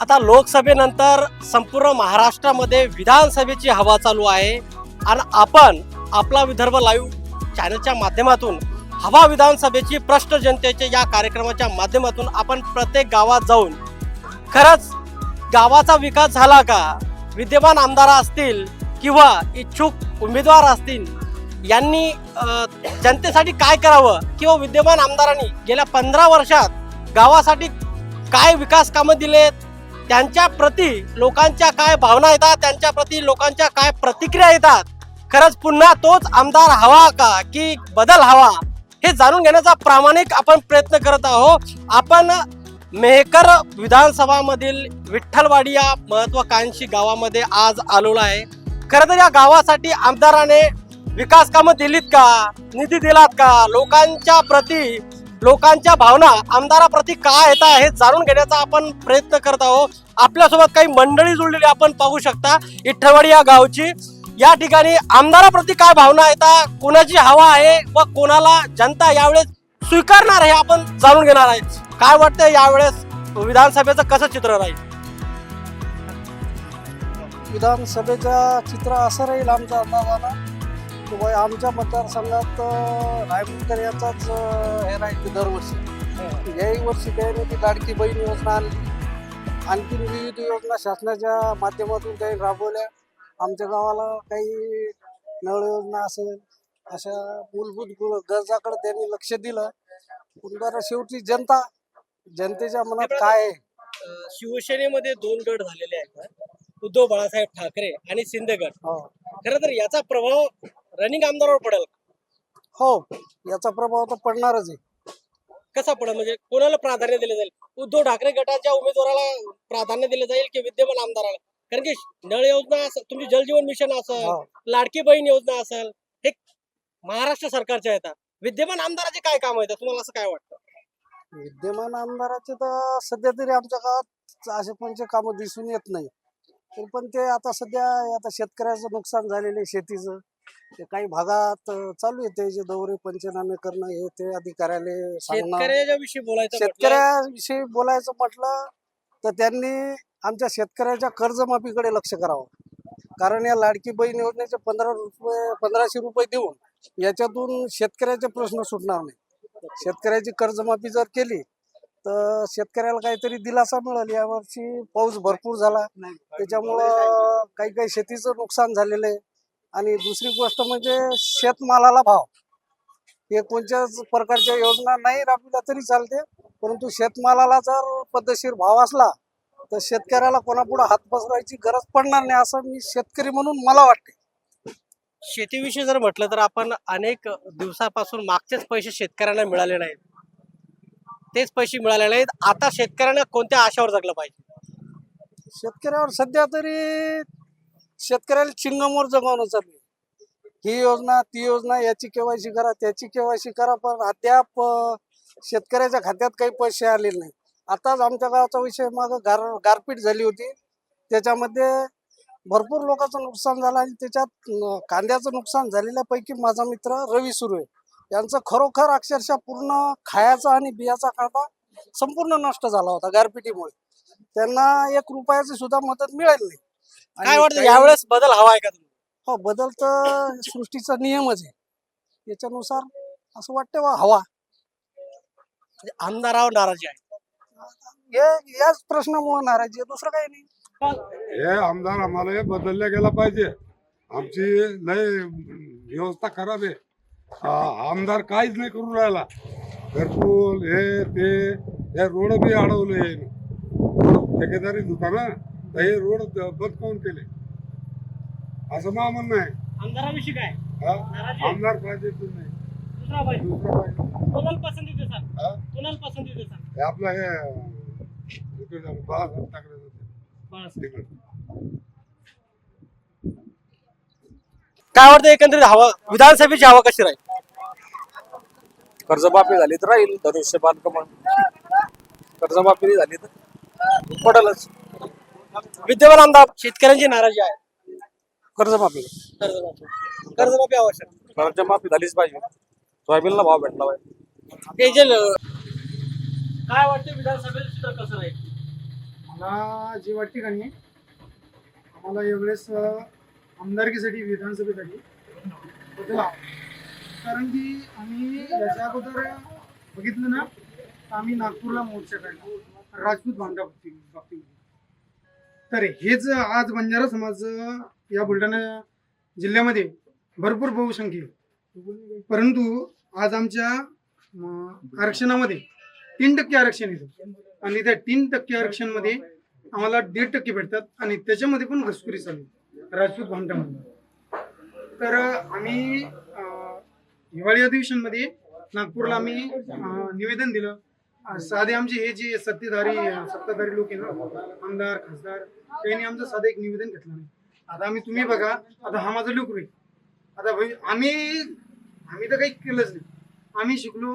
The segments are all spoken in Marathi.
आता लोकसभेनंतर संपूर्ण महाराष्ट्रामध्ये विधानसभेची हवा चालू आहे. आणि आपण आपला विदर्भ लाईव्ह चॅनलच्या माध्यमातून हवा विधानसभेची प्रश्न जनतेचे या कार्यक्रमाच्या माध्यमातून आपण प्रत्येक गावात जाऊन खरंच गावाचा विकास झाला का? विद्यमान आमदार असतील किंवा इच्छुक उमेदवार असतील यांनी जनतेसाठी काय करावं किंवा विद्यमान आमदारांनी गेल्या पंधरा वर्षात गावासाठी काय विकास कामं दिलेत त्यांच्या प्रती लोकांच्या काय भावना येतात त्यांच्या प्रती लोकांच्या काय प्रतिक्रिया येतात खरंच पुन्हा तोच आमदार हवा का की बदल हवा हे जाणून घेण्याचा प्रामाणिक आपण प्रयत्न करत आहोत. आपण मेहकर विधानसभामधील विठ्ठलवाडी या महत्वाकांक्षी गावामध्ये आज आलेलो आहे. खरं तर या गावासाठी आमदाराने विकास कामं दिलीत का? निधी दिलात का? लोकांच्या प्रती लोकांच्या भावना आमदाराप्रती काय येतात हे जाणून घेण्याचा आपण प्रयत्न करत आहोत. आपल्यासोबत काही मंडळी जुळलेली आपण पाहू शकता. इठ्ठवाडी या गावची. या ठिकाणी आमदाराप्रती काय भावना येतात कोणाची हवा आहे व कोणाला जनता यावेळेस स्वीकारणार हे आपण जाणून घेणार आहे. काय वाटतं यावेळेस विधानसभेचं कसं चित्र राहील? विधानसभेचं चित्र असं राहील आमच्या अंदाजानं. की बाई आमच्या मतदारसंघात अं, रायमुंडकर याचाच हे राहील दरवर्षी. याही वर्षी त्याने ती लाडकी बहीण योजना आणली आणखीन विविध योजना शासनाच्या माध्यमातून काही राबवल्या. आमच्या गावाला काही नळ योजना असेल अशा मूलभूत गरजाकडे त्यांनी लक्ष दिलं. पण बरं शेवटी जनता जनतेच्या मनात काय आहे? शिवसेनेमध्ये दोन गट झालेले आहेत उद्धव बाळासाहेब ठाकरे आणि शिंदे गट खरं तर याचा प्रभाव रनिंग आमदारावर पडेल हो याचा प्रभाव तर पडणारच आहे. कसा पडेल? म्हणजे कोणाला प्राधान्य दिलं जाईल? उद्धव ठाकरे गटाच्या उमेदवाराला प्राधान्य दिलं जाईल की विद्यमान आमदाराला? कारण की नळ योजना असेल तुमची जलजीवन मिशन असेल हो. लाडकी बहीण योजना असेल हे महाराष्ट्र सरकारच्या येतात. विद्यमान आमदाराचे काय काम येतात तुम्हाला असं काय वाटतं? विद्यमान आमदाराचे तर सध्या तरी आमच्या गावात असे कोणते कामं दिसून येत नाही. पण ते आता सध्या आता शेतकऱ्याचं नुकसान झालेलं आहे शेतीचं. ते काही भागात चालू आहे त्याचे दौरे पंचनामे करणं हे ते अधिकाऱ्याला सांगणं. शेतकऱ्याच्या विषयी बोलायचं म्हटलं, शेतकऱ्याविषयी बोलायचं म्हटलं तर त्यांनी आमच्या शेतकऱ्याच्या कर्जमाफीकडे लक्ष करावं. कारण या लाडकी बहीण योजनेचे पंधरा रुपये पंधराशे रुपये देऊन याच्यातून शेतकऱ्याचे प्रश्न सुटणार नाही. शेतकऱ्याची कर्जमाफी जर केली तर शेतकऱ्याला काहीतरी दिलासा मिळेल. यावर्षी पाऊस भरपूर झाला. त्याच्यामुळं काही काही शेतीचं नुकसान झालेलं आहे. आणि दुसरी गोष्ट म्हणजे शेतमालाला भाव. हे कोणत्याच प्रकारच्या योजना नाही राबविल्या तरी चालते परंतु शेतमालाला जर पद्धतशीर भाव असला तर शेतकऱ्याला कोणापुढे हात पसरायची गरज पडणार नाही असं मी शेतकरी म्हणून मला वाटते. शेतीविषयी जर म्हटलं तर आपण अनेक दिवसापासून मागचेच पैसे शेतकऱ्यांना मिळाले नाहीत. तेच पैसे मिळाले नाहीत. आता शेतकऱ्यांना कोणत्या आशावर जगलं पाहिजे? शेतकऱ्यावर सध्या तरी शेतकऱ्याला चिंगमोर जगवणं चालू ही योजना ती योजना याची केवायसी करा त्याची केवायसी करा पण अद्याप शेतकऱ्याच्या खात्यात काही पैसे आलेले नाही आताच आमच्या गावाचा विषय माग गार गारपीट झाली होती. त्याच्यामध्ये भरपूर लोकांचं नुकसान झालं आणि त्याच्यात कांद्याचं नुकसान झालेल्यापैकी माझा मित्र रवी सुरू आहे. यांचं खरोखर अक्षरशः पूर्ण खायाचा आणि बियाचा कांदा संपूर्ण नष्ट झाला होता गारपिटीमुळे. त्यांना एक रुपयाची सुद्धा मदत मिळेल नाही. काय वाटतं यावेळेस बदल हवा आहे का तुम्हाला? हो बदल तर सृष्टीचा नियमच आहे. त्याच्यानुसार असं वाटतं बा हवा. म्हणजे आमदारावर नाराजी आहे. हे याच प्रश्नामुळे नाराजी आहे दुसरं काही नाही. हे आमदार आम्हाला हे बदलल्या गेला पाहिजे. आमची लय व्यवस्था खराब आहे. आ- आमदार काहीच नाही करून राहिला. घरकुल हे ते हे रोड बी अडवले. ठेकेदारी दुकानं. तर हे रोड बंद काऊन केले? असं मा म्हणणं आहे. आमदाराविषयी काय? हा? नाराजी आहे. आमदार पाहिजे तर नाही? दुसरा पाहिजे. दुसरं पाहिजे. कोणाला पसंती देसाल हा? कोणाला पसंती देसाल हे आपलं हे इकडे झालं, बाळासाहेब ठाकरे बाळासाहेब. तिकडे. काय वाटतं एकंदरीत हवा विधानसभेची हवा कशी राहील? कर्जमाफी झाली तर राहील धनुष्य बांधकाम कर्जमाफी नाही झाली तर पडलच. विद्यमान आमदार शेतकऱ्यांची नाराजी आहे. कर्जमाफी. कर्जमाफी. कर्जमाफी आवश्यक. कर्जमाफी झालीच पाहिजे. सोयाबीनला भाव भेटला पाहिजे. अं, काय वाटतं विधानसभेचं चित्र कसं राहील? मला जे वाटते का नाही आम्हाला एवढेच आमदारकीसाठी विधानसभेसाठी बदल हवा. कारण की आम्ही याच्या अगोदर बघितलं ना तर आम्ही नागपूरला मोर्चा काढला. राजपूत भांडा बाबतीमध्ये. तर हेच आज बंजारा समाज या बुलढाणा जिल्ह्यामध्ये भरपूर बहुसंख्य परंतु आज आमच्या आरक्षणामध्ये तीन टक्के आरक्षण येतं. आणि त्या तीन टक्के आरक्षणमध्ये आम्हाला दीड टक्के भेटतात आणि त्याच्यामध्ये पण घुसखोरी चालू राजपूत भामटामध्ये तर आम्ही हिवाळी अधिवेशनमध्ये नागपूरला आम्ही निवेदन दिलं. साधे आमचे हे जे सत्तेधारी सत्ताधारी लोक आहे ना आमदार खासदार त्यांनी आमचं साधं एक निवेदन घेतलं नाही. आता आम्ही तुम्ही बघा आता हा माझा लेकरू आहे. आता भाई आम्ही आम्ही तर काही केलंच नाही. आम्ही शिकलो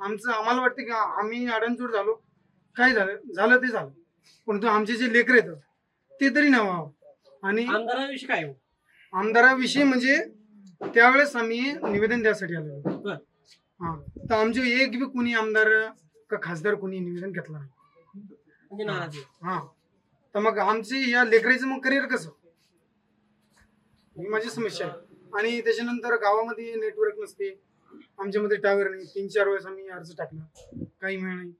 आमचं आम्हाला वाटतं की आम्ही अडणचोड झालो. काय झालं? झालं ते झालं. परंतु आमचे जे लेकर आहेत ते तरी नाव आणि आमदाराविषयी काय हो? आमदाराविषयी म्हणजे त्यावेळेस आम्ही निवेदन द्यासाठी बर. हा. तर आमचे एक बी कोणी आमदार का खासदार कोणी निवेदन घेतलं नाही? म्हणजे नाराजी आहे. हा. तर मग आमचे या लेकराचं मग करिअर कसं? ही माझी समस्या आहे. आणि त्याच्यानंतर गावामध्ये नेटवर्क नसते. आमच्यामध्ये टावर नाही. तीन चार वेळेस आम्ही अर्ज टाकला. काही मिळ नाही.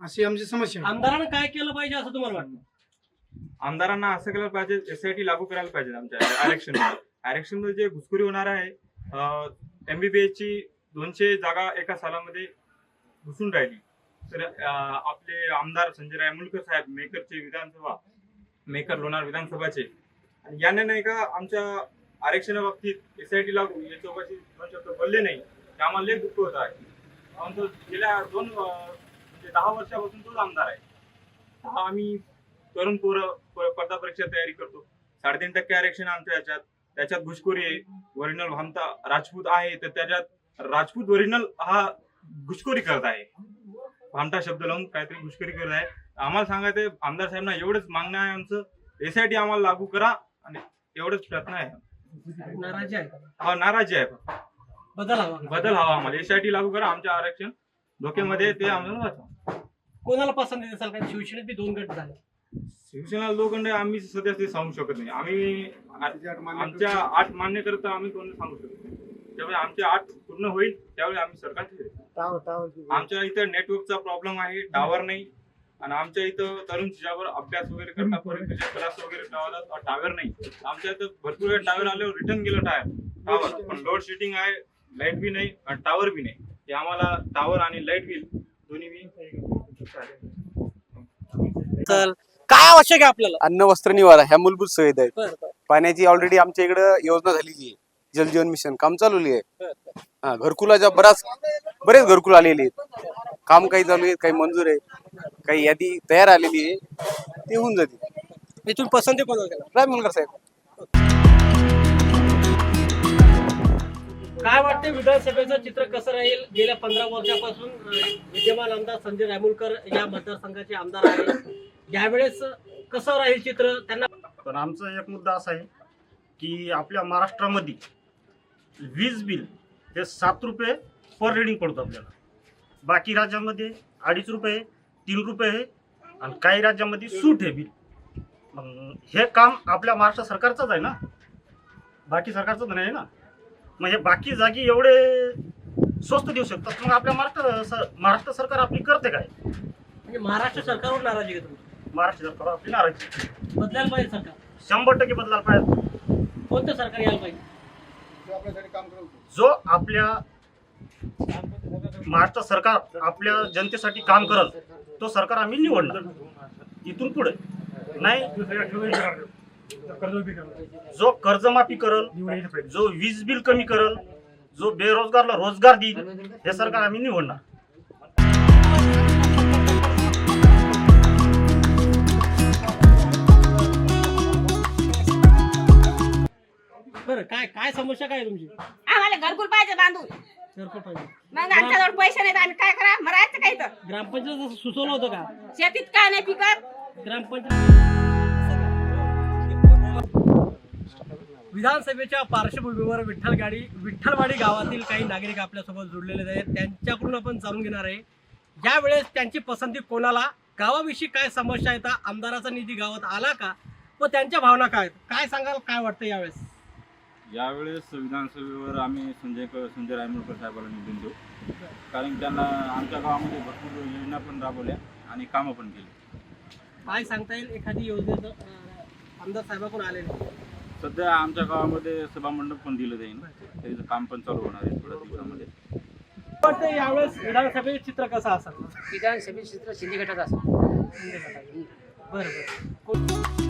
अशी आमची समस्या आहे. आमदारानं काय केलं पाहिजे असं तुम्हाला वाटतं? आमदारांना असं केलं पाहिजे एसआयटी लागू करायला पाहिजे आमच्या आरक्षण आरक्षणमध्ये जे घुसखोरी होणार आहे एमबीबीएस ची दोनशे जागा एका सालामध्ये घुसून राहिली. तर आपले आमदार संजय रायमुलकर साहेब मेकरचे विधानसभा मेकर लोणार विधानसभाचे. आणि याने नाही का आमच्या आरक्षणाबाबतीत टी लागू या चौकशी दोन शब्द बोलले नाही. आम्हाला लय दुःख होत आहे. आमचं गेल्या दोन म्हणजे दहा वर्षापासून तोच आमदार आहे. हा आम्ही तरुण पोरं प- स्पर्धा परीक्षा तयारी करतो. साडेतीन टक्के आरक्षण आमच्या याच्यात. त्याच्यात घुसखोरी आहे. ओरिजिनल भामता राजपूत आहे. तर त्याच्यात राजपूत ओरिजिनल हा घुसखोरी करत आहे. भामटा शब्द लावून काहीतरी घुसखोरी करत आहे. आम्हाला सांगायचं आमदार साहेबांना एवढंच मागणं आहे आमचं. एसआयटी आम्हाला लागू करा आणि एवढंच प्रयत्न आहे. नाराजी आहे हा नाराजी आहे. बदल हवा. बदल हवा आम्हाला. एसआयटी लागू करा आमच्या आरक्षण धोक्यामध्ये ते आम्हाला वाचवा कोणाला पसंती देसाल कारण शिवसेनेत बी दोन गट झाले. शिवसेना लोखंड आम्ही सध्या ते सांगू शकत नाही. आम्ही आमच्या आठ मान्य करता आम्ही कोणी सांगू शकत नाही. त्यामुळे आमचे आठ पूर्ण होईल त्यावेळी आम्ही सरकार ठेवेल. आमच्या इथं नेटवर्कचा प्रॉब्लेम आहे टावर नाही. आणि आमच्या इथं तरुण ज्यावर अभ्यास वगैरे करता क्लास वगैरे ठेवायला टावर नाही. आमच्या इथं भरपूर वेळ टावर आल्यावर रिटर्न गेलं टायर टावर पण लोड शेडिंग आहे लाइट बी नाही आणि टावर बी नाही. ते आम्हाला टावर आणि लाइट बिल दोन्ही बी चल काय आवश्यक आहे आपल्याला? अन्न वस्त्र निवारा ह्या मूलभूत सुविधा आहेत. पाण्याची ऑलरेडी आमच्या इकडं योजना झालेली आहे. जल जीवन मिशन काम चालवली आहे. हा घरकुलाच्या बराच बरेच घरकुल आलेले आहेत. काम काही चालू आहे काही मंजूर आहे काही यादी तयार आलेली आहे. ते होऊन जाते तुम्ही पसंती कोणाला केला राय मुलकर साहेब. काय वाटते विधानसभेचं चित्र कसं राहील? गेल्या पंधरा वर्षापासून अं, विद्यमान आमदार संजय रायमुलकर या मतदारसंघाचे आमदार आहेत. यावेळेस कसं राहील चित्र? त्यांना पण आमचा एक मुद्दा असा आहे की आपल्या महाराष्ट्रामध्ये वीज बिल हे सात रुपये पर रिडिंग पडतं आपल्याला. बाकी राज्यामध्ये अडीच रुपये तीन रुपये आहे आणि काही राज्यामध्ये सूट आहे बिल. मग हे काम आपल्या महाराष्ट्र सरकारचंच आहे ना? बाकी सरकारचं तर नाही आहे ना? मग हे बाकी जागी एवढे स्वस्त देऊ शकतात मग आपल्या महाराष्ट्र महाराष्ट्र सरकार आपली करते काय? म्हणजे महाराष्ट्र सरकारवर नाराजी आहे तुमची. महाराष्ट्र सरकार आपली नाराजी बदलायला पाहिजे सरकार. शंभर टक्के बदलायला पाहिजे. कोणतं सरकार यायला पाहिजे? जो आपल्या महाराष्ट्र सरकार आपल्या जनतेसाठी काम करल तो सरकार आम्ही निवडणार. इथून पुढे. नाही जो कर्जमाफी करल जो वीज बिल कमी करल जो बेरोजगारला रोजगार देईल हे सरकार आम्ही निवडणार. बरं काय काय समस्या काय आहे तुमची? आम्हाला घरकुल पाहिजे बांधून. मग आमच्याजवळ पैसे नाहीत आम्ही काय करा? मरायचं काय तर ग्रामपंचायत असं सुचवलं होतं का? शेतीत काय नाही पिकत? ग्रामपंचायत विधानसभेच्या पार्श्वभूमीवर विठ्ठलगाडी विठ्ठलवाडी गावातील काही नागरिक आपल्यासोबत जोडलेले आहेत. त्यांच्याकडून आपण जाणून घेणार आहे. यावेळेस त्यांची पसंती कोणाला? गावाविषयी काय समस्या येतात आमदाराचा निधी गावात आला का? व त्यांच्या भावना काय आहेत? काय सांगाल? काय वाटतं यावेळेस? यावेळेस विधानसभेवर आम्ही संजय क- संजय रायमुळकर साहेबाला निवडून देऊ. कारण त्यांना आमच्या गावामध्ये भरपूर योजना पण राबवल्या आणि कामं पण केली. काय सांगता येईल? एखादी योजनेचं अं, आमदार साहेबाकडून आलेलं सध्या आमच्या गावामध्ये सभामंडप पण दिलं जाईल. त्याचं काम पण चालू होणार आहे थोड्या दिवसामध्ये. वाटतं यावेळेस विधानसभेचे चित्र कसं असेल? विधानसभेत चित्र शिंदे गटात असं बरं बरं.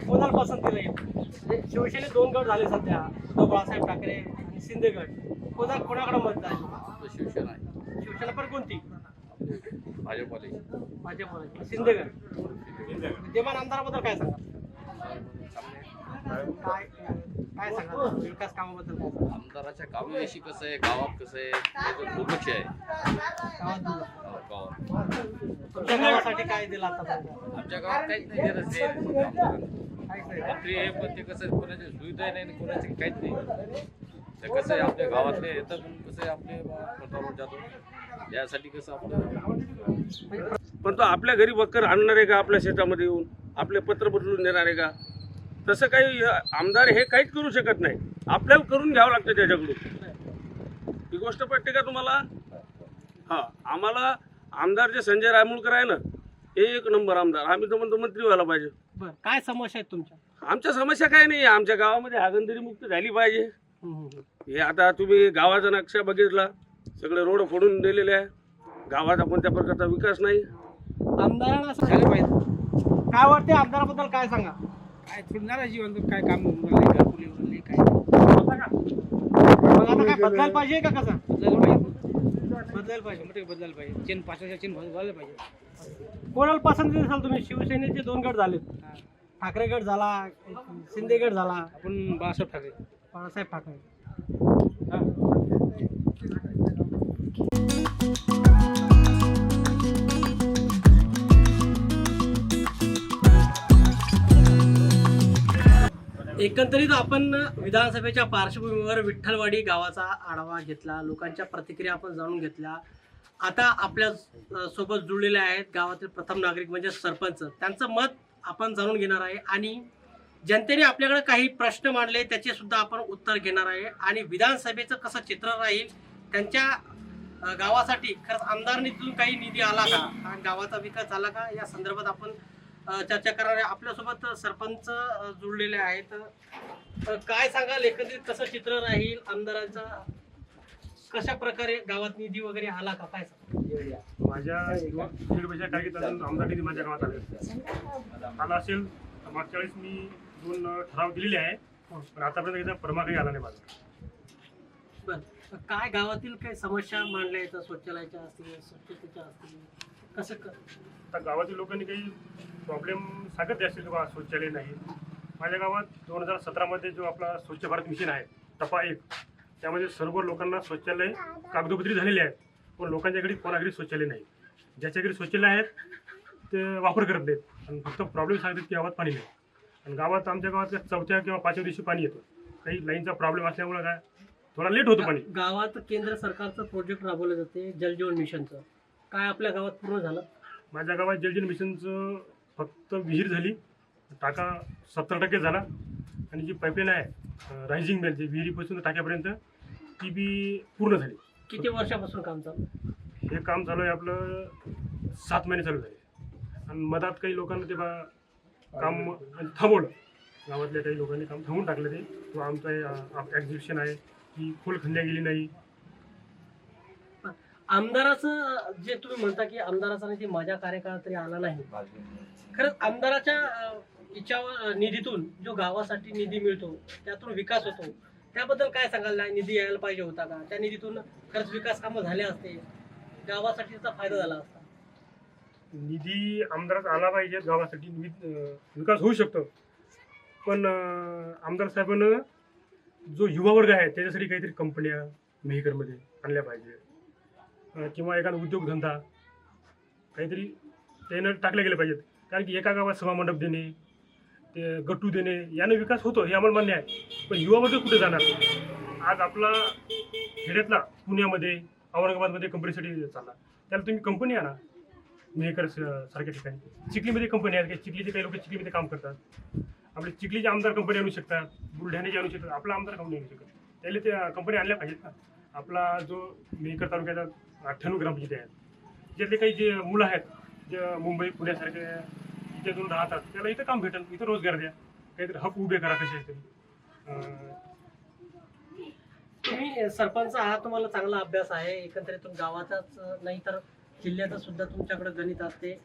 कोणाला पसंती राहील शिवसेनेत दोन गट झाले सध्या. उद्धव बाळासाहेब ठाकरे आणि शिंदे गट. कोणा कोणाकडे मत जाईल शिवसेना शिवसेना पण कोणती? भाजपवाले. भाजप शिंदे गट. विद्यमान आमदाराबद्दल काय सांगा काय काय सांगा विकास कामाबद्दल काय आमदाराच्या कामाविषयी कसं आहे? गावात कसं आहे? दुर्लक्ष आहे. गावात. हो, तुमच्या गावासाठी काय दिलं आता आमच्या गावात काहीच नाही गरज नाही. मंत्री आहे पण ते कसं कोणाची सुविधा नाही आणि कोणाची काहीच नाही. ते कसं आहे आपल्या गावातले येतात कसं आहे आपले बा प्रतापराव जाधव यासाठी कसं आपलं पण तो आपल्या घरी बक्कर आणणार आहे का आपल्या शेतामध्ये येऊन? आपले पत्र बदलून देणार आहे का? तसं काही आमदार हे काहीच करू शकत नाही. आपल्याला करून घ्यावं लागतं त्याच्याकडून. ही गोष्ट पटते का तुम्हाला? हा आम्हाला आमदार जे संजय रायमुळकर आहे ना एक नंबर आमदार. आम्ही तर म्हणतो मंत्री व्हायला पाहिजे. बरं काय समस्या आहेत तुमच्या? आमच्या समस्या काय नाही आमच्या गावामध्ये हागंदरी मुक्त झाली पाहिजे. हम्म, हम्म, हम्म. हे आता तुम्ही गावाचा नक्षा बघितला सगळे रोड फोडून दिलेले आहे. गावाचा कोणत्या प्रकारचा विकास नाही. आमदारांना असं झालं पाहिजे. काय वाटते आमदाराबद्दल काय सांगा? काय फिरणार जीवन काय काम काय? मग आता काय बदलायला पाहिजे का कसं? बदलायला पाहिजे. बदलायला पाहिजे मोठे बदलायला पाहिजे. चेन पाचशे चेन बदलायला पाहिजे. कोणाला पसंती असाल तुम्ही शिवसेनेचे दोन गट झालेत. ठाकरे गट झाला शिंदे गट झाला. आपण बाळासाहेब ठाकरे. बाळासाहेब ठाकरे. एकंदरीत आपण विधानसभेच्या पार्श्वभूमीवर विठ्ठलवाडी गावाचा आढावा घेतला लोकांच्या प्रतिक्रिया आपण जाणून घेतल्या. आता आपल्यासोबत जुळलेले आहेत गावातील प्रथम नागरिक म्हणजे सरपंच. त्यांचं मत आपण जाणून घेणार आहे आणि जनतेने आपल्याकडे काही प्रश्न मांडले त्याचे सुद्धा आपण उत्तर घेणार आहे. आणि विधानसभेचं कसं चित्र राहील त्यांच्या गावासाठी खरंच आमदार निधीतून काही निधी आला का? गावाचा विकास झाला का? या संदर्भात आपण चर्चा करणार आहे आपल्यासोबत सरपंच जुळलेले आहेत. काय सांगाल? एकंदरीत कसं चित्र राहील आमदारांचा? कशा प्रकारे गावात निधी वगैरे आला का? काय माझ्या दीड वर्षा टाकीत आमदार निधी माझ्या गावात आले आला असेल मागच्या वेळेस मी दोन ठराव केलेले आहे पण आतापर्यंत एकदा परमा काही आला नाही माझा. बरं. काय गावातील काही समस्या मांडल्या आहेत? शौचालयाच्या असतील स्वच्छतेच्या असतील कसं आता गावातील लोकांनी काही प्रॉब्लेम सांगत असतील बा शौचालय नाही. माझ्या गावात दोन हजार सतरामध्ये जो आपला स्वच्छ भारत मिशन आहे टपा एक त्यामध्ये सर्व लोकांना शौचालय कागदोपत्री झालेले आहेत पण लोकांच्या घरी कोणाघरी शौचालय नाही. ज्याच्या घरी शौचालय आहेत ते वापर करत नाहीत. आणि फक्त प्रॉब्लेम सांगतात की गावात पाणी नाही. आणि गावात आमच्या गावात चौथ्या किंवा पाचव्या दिवशी पाणी येतं. काही लाईनचा प्रॉब्लेम असल्यामुळे काय? थोडा लेट होतं पाणी. गावात केंद्र सरकारचं प्रोजेक्ट राबवलं जाते जलजीवन मिशनचं. काय आपल्या गावात पूर्ण झालं? माझ्या गावात जलजीवन मिशनचं फक्त विहीर झाली. टाका सत्तर टक्के झाला. आणि जी पाईपलाईन आहे रायझिंग बेल जी विहिरीपासून टाक्यापर्यंत ती बी पूर्ण झाली. किती वर्षापासून काम चालू हे काम चालू आहे आपलं सात महिने चालू झाले. आणि मधात काही लोकांना ते बा काम थांबवलं. गावातल्या काही लोकांनी काम थांबवून टाकलं ते. किंवा आमचं एक्झिबिशन आहे की खोल खंड्या गेली नाही. आमदाराचं जे तुम्ही म्हणता की आमदाराचा निधी माझ्या कार्यकाळात तरी आला नाही. खरंच आमदाराच्या इच्छावर निधीतून जो गावासाठी निधी मिळतो त्यातून विकास होतो. त्याबद्दल काय सांगाल? नाही निधी यायला पाहिजे होता का? त्या निधीतून खरंच विकास कामं झाले असते. गावासाठी त्याचा फायदा झाला असता. निधी आमदारात आला पाहिजे गावासाठी विकास होऊ शकतो. पण आमदार साहेबांना जो युवा वर्ग आहे त्याच्यासाठी काहीतरी कंपन्या मेहकरमध्ये आणल्या पाहिजे. किंवा एखादा उद्योगधंदा काहीतरी त्यानं टाकले गेले पाहिजेत. कारण की एका गावात सभामंडप देणे ते गट्टू देणे यानं विकास होतो हे आम्हाला मान्य आहे. पण युवा वर्ग कुठे जाणार? आज आपला खेड्यातला पुण्यामध्ये औरंगाबादमध्ये कंपनीसाठी चालला. त्याला तुम्ही कंपनी आणा. मेहकर स- सारख्या ठिकाणी. चिखलीमध्ये कंपनी आहेत. काही चिखलीचे काही लोक चिखलीमध्ये काम करतात. आपले चिखलीचे आमदार कंपनी आणू शकतात. बुलढाण्याचे आणू शकतात. आपला आमदार कंपनी आणू शकतात त्याला त्या कंपनी आणल्या पाहिजेत ना. आपला जो मेहकर तालुक्याचा अठ्ठ्याण्णव ग्रामपंचायती आहेत. ज्यातले काही जे मुलं आहेत जे मुंबई पुण्यासारख्या इथून राहतात त्याला इथं काम भेटेल इथं रोजगार द्या. काहीतरी हक उभे करा कसे तरी तुम्ही सरपंच आहात तुम्हाला चांगला अभ्यास आहे. एकंदरीतून गावाचाच नाही तर जिल्ह्याचा सुद्धा तुमच्याकडे गणित असते.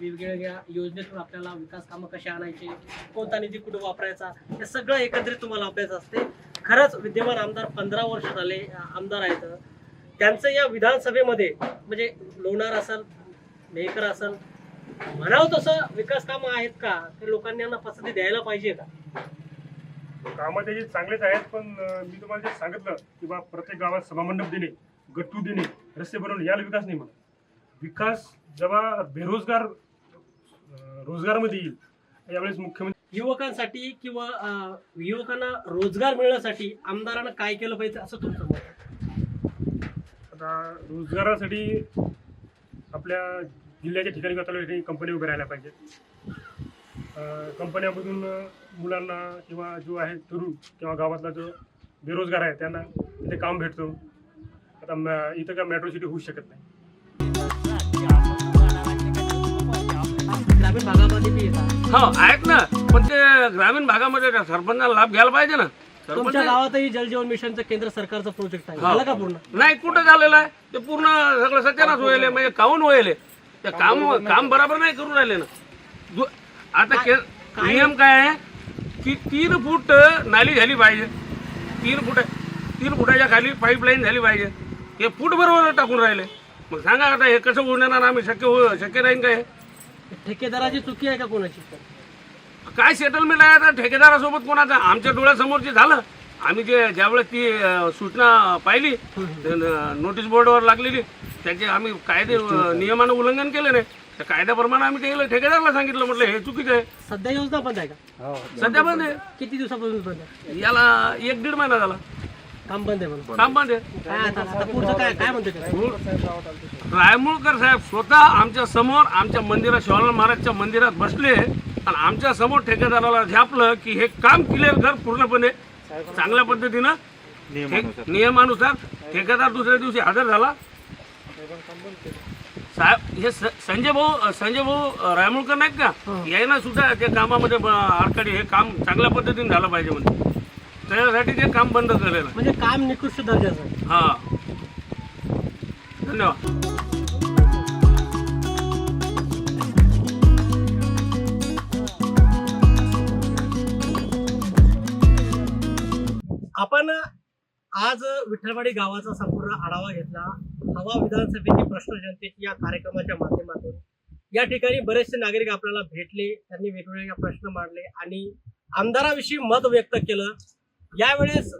वेगवेगळ्या योजनेतून आपल्याला विकास कामं कसे आणायचे कोणता निधी कुठे वापरायचा हे सगळं एकत्रित तुम्हाला अभ्यास असते. खरंच विद्यमान आमदार पंधरा वर्ष झाले आमदार आहेत. त्यांचं या विधानसभेमध्ये म्हणजे लोणार असेल मेहकर असेल म्हणावं तसं विकास कामं आहेत का? ते लोकांनी यांना पसंती द्यायला पाहिजे का? कामं त्याचे चांगलेच आहेत पण मी तुम्हाला जे सांगितलं की बा प्रत्येक गावात सभामंडप देणे गट्टू देणे रस्ते बनवणे याला विकास नाही म्हणत. विकास जेव्हा बेरोजगार रोजगारमध्ये येईल यावेळेस मुख्यमंत्री युवकांसाठी किंवा युवकांना रोजगार मिळण्यासाठी आमदारांना काय केलं पाहिजे असं तुमचं मत? आता रोजगारासाठी आपल्या जिल्ह्याच्या ठिकाणी किंवा तालुक्याच्या ठिकाणी कंपनी उभ्या राहायला पाहिजेत. कंपन्यामधून मुलांना किंवा जो आहे तरुण किंवा गावातला जो बेरोजगार आहे त्यांना इथे काम भेटतो. आता म- इथं का मेट्रो सिटी होऊ शकत नाही. ग्रामीण भागामध्ये हो आहेत ना. पण ते ग्रामीण भागामध्ये त्या सरपंचाला लाभ घ्यायला पाहिजे ना. तुमच्या गावातही जलजीवन मिशनचं केंद्र सरकारचं प्रोजेक्ट आहे. झालं का पूर्ण? नाही कुठं झालेलं आहे? ते पूर्ण सगळं सत्यानाश होईल म्हणजे काहून होईल? ते काम काम बरोबर नाही करून राहिले ना. दु- आता के- नियम काय आहे? की तीन फूट नाली झाली पाहिजे. तीन फूट तीन फुटाच्या खाली पाईपलाईन झाली पाहिजे. हे फूट बरोबर टाकून राहिले. मग सांगा आता हे कसं होणार आम्ही शक्य हो शक्य राहील काय? ठेकेदाराची चुकी आहे का कोणाची? काय सेटलमेंट आहे आता? ठेकेदारासोबत कोणाचं? आमच्या डोळ्यासमोर जे झालं. आम्ही जे ज्यावेळेस ती अं, सूचना पाहिली न- नोटीस बोर्डवर लागलेली त्याचे आम्ही कायदे अं, नियमानं उल्लंघन केलं नाही. त्या कायद्याप्रमाणे आम्ही ते ठेकेदाराला सांगितलं म्हटलं हे चुकीचं आहे. सध्या योजना बंद आहे का? सध्या बंद आहे. किती दिवसापासून बंद आहे? याला एक दीड महिना झाला. काम बंद आहे म्हणून. काम बंद आहे. काय आता आता पुढचं काय काय म्हणते ते? रायमुळकर साहेब स्वतः आमच्यासमोर आमच्या मंदिरात शिवालाल महाराजच्या मंदिरात बसले. आणि आमच्यासमोर ठेकेदाराला झापलं की हे काम क्लिअर कर पूर्णपणे. चांगल्या पद्धतीनं. ठे- नियमानुसार ठेकेदार दुसऱ्या दिवशी हजर झाला. साहेब हे स- संजय भाऊ संजय भाऊ रायमुळकर नाहीत का? यायला सुद्धा त्या कामामध्ये ब- अडकडी हे काम चांगल्या पद्धतीने झालं पाहिजे म्हणजे त्याच्यासाठी ते काम बंद केलेलं आहे. म्हणजे काम निकृष्ट दर्जाचं. आहे हा. धन्यवाद. आपण आज विठ्ठलवाडी गावाचा संपूर्ण आढावा घेतला. हवा विधानसभेची प्रश्न जनतेची या कार्यक्रमाच्या माध्यमातून. या ठिकाणी बरेचसे नागरिक आपल्याला भेटले त्यांनी वेगवेगळे प्रश्न मांडले आणि आमदाराविषयी मत व्यक्त केलं. यावेळेस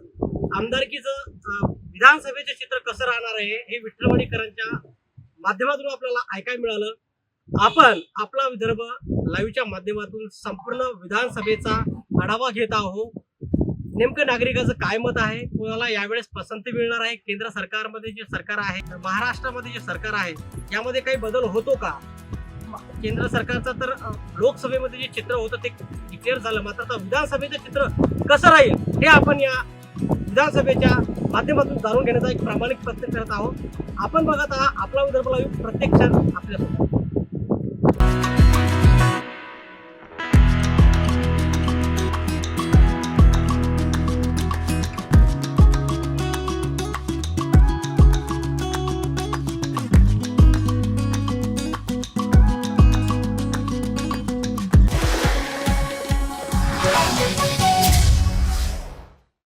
आमदारकीचं विधानसभेचे चित्र कसं राहणार आहे हे विठ्ठलवाडीकरांच्या माध्यमातून आपल्याला ऐकायला मिळालं. आपण आपला विदर्भ लाईव्हच्या माध्यमातून संपूर्ण विधानसभेचा आढावा घेत आहोत. नेमकं नागरिकाचं काय मत आहे? कोणाला यावेळेस पसंती मिळणार आहे? केंद्र सरकारमध्ये जे सरकार आहे महाराष्ट्रामध्ये जे सरकार आहे यामध्ये काही बदल होतो का? केंद्र सरकारचं तर लोकसभेमध्ये जे चित्र होतं ते क्लिअर झालं. मात्र आता विधानसभेचं चित्र कसं राहील हे आपण या विधानसभेच्या माध्यमातून जाणून घेण्याचा एक प्रामाणिक प्रयत्न करत आहोत. आपण बघत आहात आपला विदर्भ लाईव्ह प्रत्यक्षात आपल्यासोबत.